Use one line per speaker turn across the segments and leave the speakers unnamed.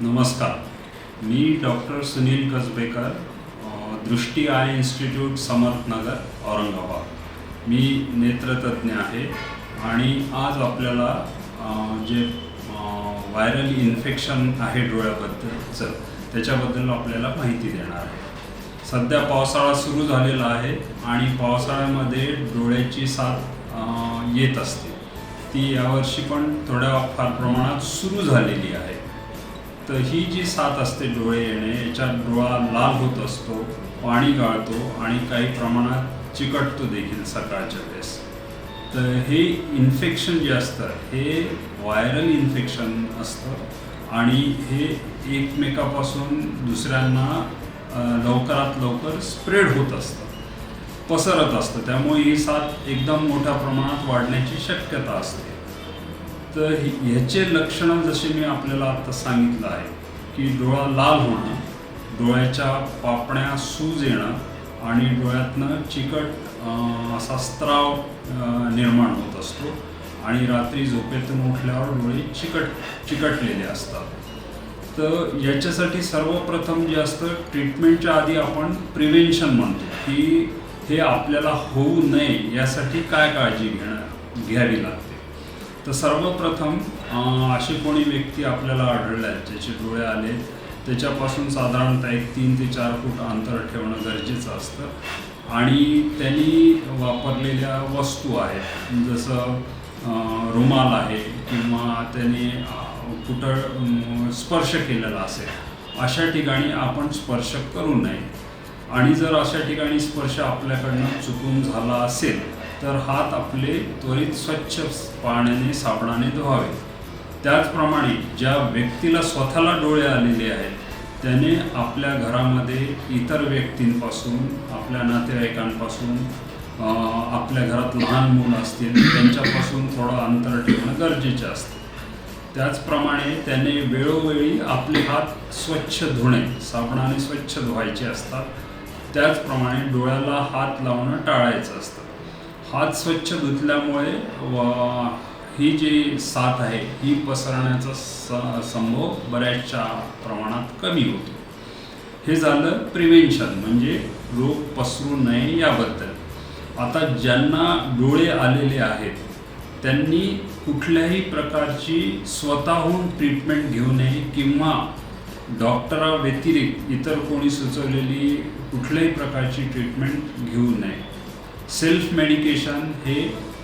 नमस्कार. मी doctor Sunil Kasbekar Drishti Eye Institute Samarthnagar Aurangabad. मी नेत्रतज्ञ आहे आणि आज आपल्याला जे व्हायरल इन्फेक्शन आहे डोळ्याबद्दलचं त्याच्याबद्दल आपल्याला माहिती देणार आहे. सध्या पावसाळा सुरू झालेला आहे आणि पावसाळ्यामध्ये डोळ्याची साथ येत असते. ती यावर्षी पण थोड्या फार प्रमाणात सुरू झालेली आहे. तर ही जी साथ असते डोळे येणे याच्यात डोळा लाल होत असतो पाणी गाळतो आणि काही प्रमाणात चिकटतो देखील सकाळच्या वेळेस. तर हे इन्फेक्शन जे असतं हे व्हायरल इन्फेक्शन असतं आणि हे एकमेकापासून दुसऱ्यांना लवकरात लवकर स्प्रेड होत असतं पसरत असतं. त्यामुळे ही साथ एकदम मोठ्या प्रमाणात वाढण्याची शक्यता असते. तर ह्याचे लक्षणं जसे मी आपल्याला आता सांगितलं आहे की डोळा लाल होणं डोळ्याच्या पापण्या सूज येणं आणि डोळ्यातनं चिकट असा स्त्राव निर्माण होत असतो. आणि रात्री झोपेतून उठल्यावर डोळे चिकट चिकटलेले असतात. तर याच्यासाठी सर्वप्रथम जे असतं ट्रीटमेंटच्या आधी आपण प्रिव्हेन्शन म्हणतो की हे आपल्याला होऊ नये यासाठी काय काळजी घेणं घ्यावी लागते. तर सर्वप्रथम अशी असे कोणी व्यक्ती आपल्याला आढळल्या आहेत ज्याचे डोळे आले त्याच्यापासून साधारणतः एक तीन ते चार फूट अंतर ठेवणं गरजेचं असतं. आणि त्यांनी वापरलेल्या वस्तू आहेत जसं रुमाल आहे किंवा त्याने कुठं स्पर्श केलेला असेल अशा ठिकाणी आपण स्पर्श करू नये. आणि जर अशा ठिकाणी स्पर्श आपल्याकडनं चुकून झाला असेल तर हात आपले त्वरित स्वच्छ पाण्याने साबणाने धुवावे त्याचप्रमाणे ज्या व्यक्तीला स्वतःला डोळे आलेले आहेत त्याने आपल्या घरामध्ये इतर व्यक्तींपासून आपल्या नातेवाईकांपासून आपल्या घरात लहान मुलं असतील त्यांच्यापासून थोडं अंतर ठेवणं गरजेचे असते. त्याचप्रमाणे त्याने वेळोवेळी आपले हात स्वच्छ धुणे साबणाने स्वच्छ धुवायचे असतात. त्याचप्रमाणे डोळ्याला हात लावणं टाळायचं असतं. हात स्वच्छ धुतल्यामुळे ही जी साथ आहे ही पसरण्याचा स संभव बऱ्याचशा प्रमाणात कमी होतो. हे झालं प्रिव्हेन्शन म्हणजे रोग पसरू नये याबद्दल. आता ज्यांना डोळे आलेले आहेत त्यांनी कुठल्याही प्रकारची स्वतःहून ट्रीटमेंट घेऊ नये किंवा डॉक्टरा व्यतिरिक्त इतर कोणी सुचवलेली कुठल्याही प्रकारची ट्रीटमेंट घेऊ नये. सेल्फ मेडिकेशन हे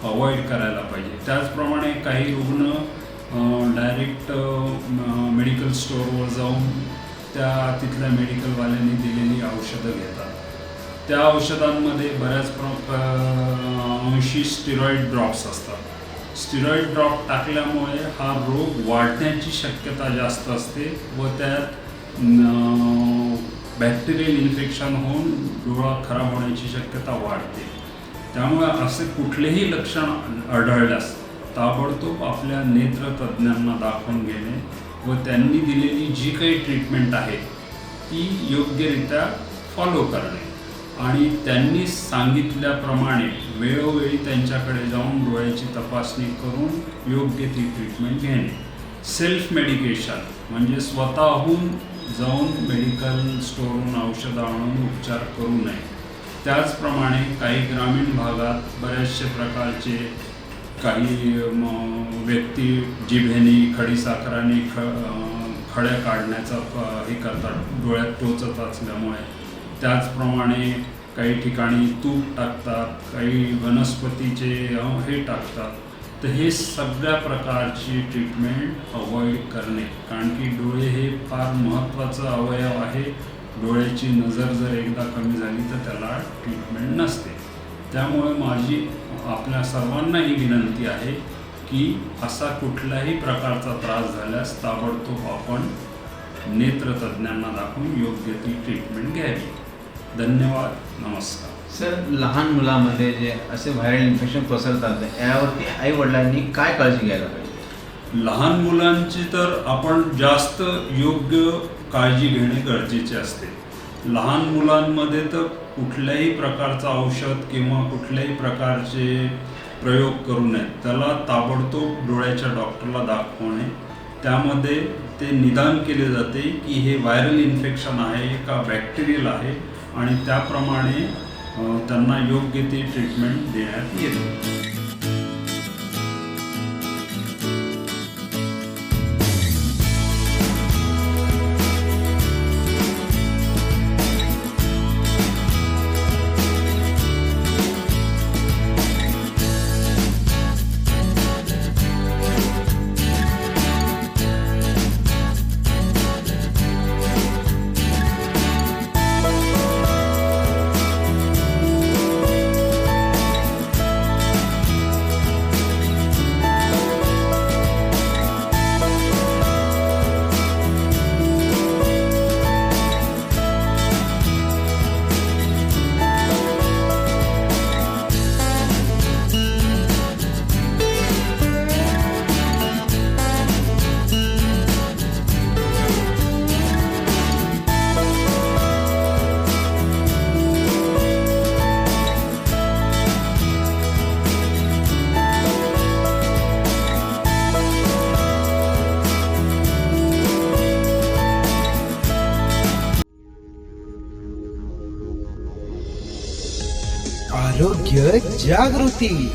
अवॉइड करायला पाहिजे. त्याचप्रमाणे काही रुग्ण डायरेक्ट मेडिकल स्टोअरवर जाऊन त्या तिथल्या मेडिकलवाल्यांनी दिलेली औषधं घेतात. त्या औषधांमध्ये बऱ्याच प्र अंशी स्टिरॉईड ड्रॉप्स असतात. स्टिरॉईड ड्रॉप टाकल्यामुळे हा रोग वाढण्याची शक्यता जास्त असते व त्यात बॅक्टेरियल इन्फेक्शन होऊन डोळा खराब होण्याची शक्यता वाढते. त्यामुळे असे कुठलेही लक्षण आढळल्यास ताबडतोब आपल्या नेत्रतज्ज्ञांना दाखवून घेणे व त्यांनी दिलेली जी काही ट्रीटमेंट आहे ती योग्यरित्या फॉलो करणे. आणि त्यांनी सांगितल्याप्रमाणे वेळोवेळी त्यांच्याकडे जाऊन डोळ्याची तपासणी करून योग्य ती ट्रीटमेंट घेणे. सेल्फ मेडिकेशन म्हणजे स्वतःहून जाऊन मेडिकल स्टोअरहून औषधं आणून उपचार करू नये. त्याचप्रमाणे काही ग्रामीण भागात बऱ्याचशा प्रकारचे काही व्यक्ती जिभेनी खडीसाखराने ख खड्या काढण्याचा हे करतात डोळ्यात टोचत असल्यामुळे. त्याचप्रमाणे काही ठिकाणी तूप टाकतात काही वनस्पतीचे हे टाकतात. तर हे सगळ्या प्रकारची ट्रीटमेंट अवॉइड करणे. कारण की डोळे हे फार महत्त्वाचं अवयव आहे. डोळ्याची नजर जर एकदा कमी झाली तर त्याला ट्रीटमेंट नसते. त्यामुळे माझी आपल्या सर्वांनाही विनंती आहे की असा कुठल्याही प्रकारचा त्रास झाल्यास ताबडतोब आपण नेत्रतज्ञांना दाखवून योग्य ती ट्रीटमेंट घ्यावी. धन्यवाद. नमस्कार.
सर लहान मुलामध्ये जे असे व्हायरल इन्फेक्शन पसरतात यावरती आई वडिलांनी काय काळजी घ्यायला पाहिजे?
लहान मुलांची तर आपण जास्त योग्य काळजी घेणे गरजेचे असते. लहान मुलांमध्ये तर कुठल्याही प्रकारचं औषध किंवा कुठल्याही प्रकारचे प्रयोग करू नयेत त्याला ताबडतोब डोळ्याच्या डॉक्टरला दाखवणे. त्यामध्ये ते निदान केले जाते की हे व्हायरल इन्फेक्शन आहे का बॅक्टेरियल आहे आणि त्याप्रमाणे त्यांना योग्य ती ट्रीटमेंट देण्यात येते.
जागृती.